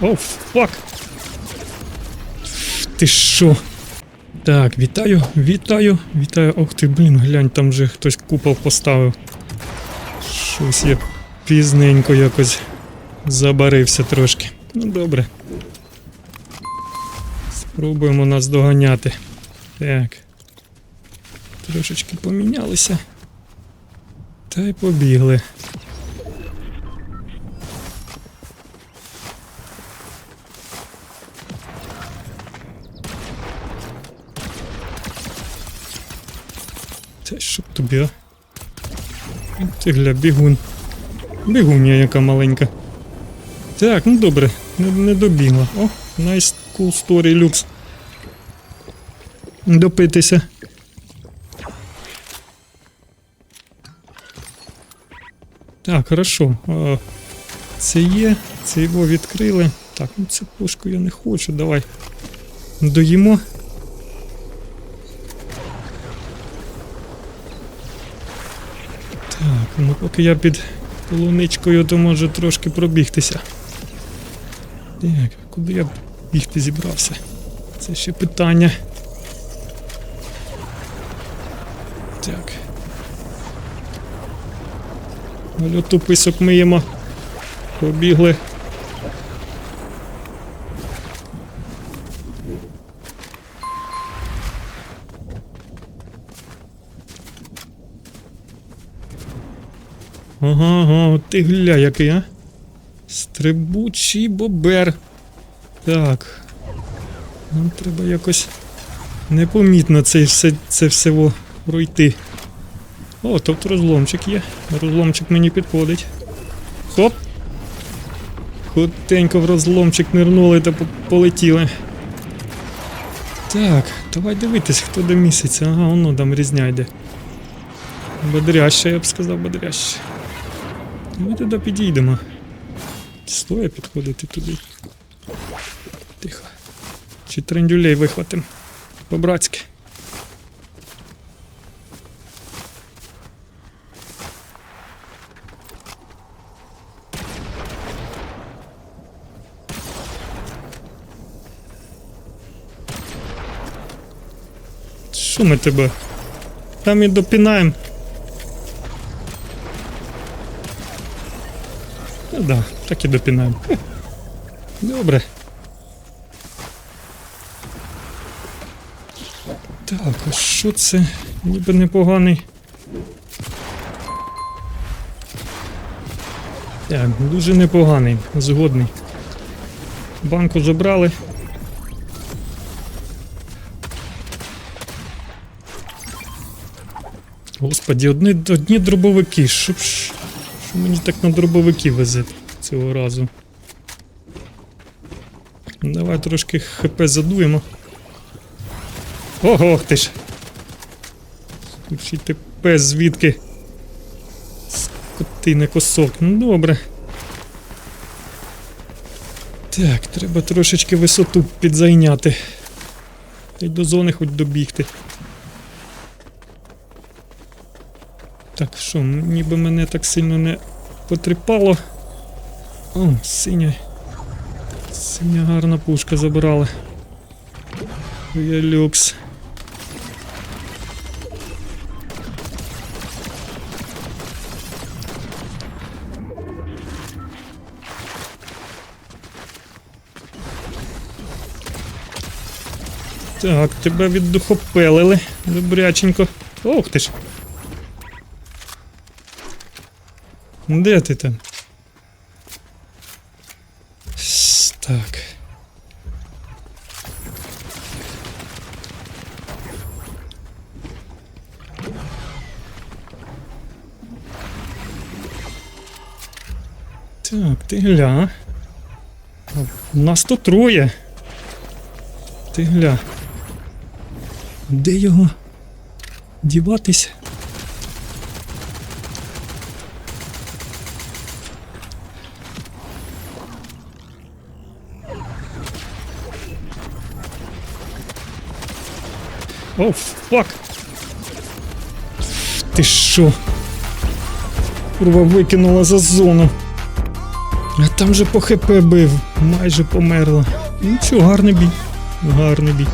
О, фак. Ти що? Так, вітаю, вітаю, вітаю. Ох ти, блін, глянь, там же хтось купол поставив. Щось я пізненько якось забарився трошки. Ну добре. Спробуємо нас доганяти. Так. Трошечки помінялися. Та й побігли. Щоб тобі, а? Ти гля, бігун. Бігуння яка маленька. Так, ну добре, не, не добігла. О, nice cool story, люкс. Допитися. Так, хорошо. Це є, це його відкрили. Так, ну цю пушку я не хочу, давай. Доїмо. Так, ну поки я під полуничкою, то можу трошки пробігтися. Так, куди я бігти зібрався? Це ще питання. Так. Льоту писок миємо. Побігли. Ага, ага, ти гля який, а? Стрибучий бобер. Так. Нам треба якось непомітно це все, це всього пройти. О, тут розломчик є. Розломчик мені підходить. Хоп! Хутенько в розломчик нирнули та полетіли. Так, давай дивитись, хто де місяця. Ага, воно там різня йде. Бодряще, я б сказав, бодряще. Ми туди підійдемо. Стоя підходити туди. Тихо. Чи трендюлей вихватим. По-братськи. Що ми тебе? Там і допінаємо. Да, так і допінаємо. Добре. Так, а що це? Ніби непоганий. Так, дуже непоганий, згодний. Банку забрали. Господі, одні, одні дробовики. Що, ж- що мені так на дробовики везе цього разу? Давай трошки хп задуємо. Ого, ти ж. Ти пес звідки? Скотине косок. Ну добре. Так, треба трошечки висоту підзайняти. Й до зони хоч добігти. Так, що, ніби мене так сильно не потріпало. О, синя. Синя гарна пушка забрала. Я люкс. Так, тебе віддухопелили. Добряченько. Ох ти ж. Де ти там? Так. Так, ти гля. Нас тут троє. Ти гля. Де його? Діватись? О, фак! Ти що? Курва викинула за зону. А там же по ХП бив, майже померла. Нічого, гарний бій. Гарний бій.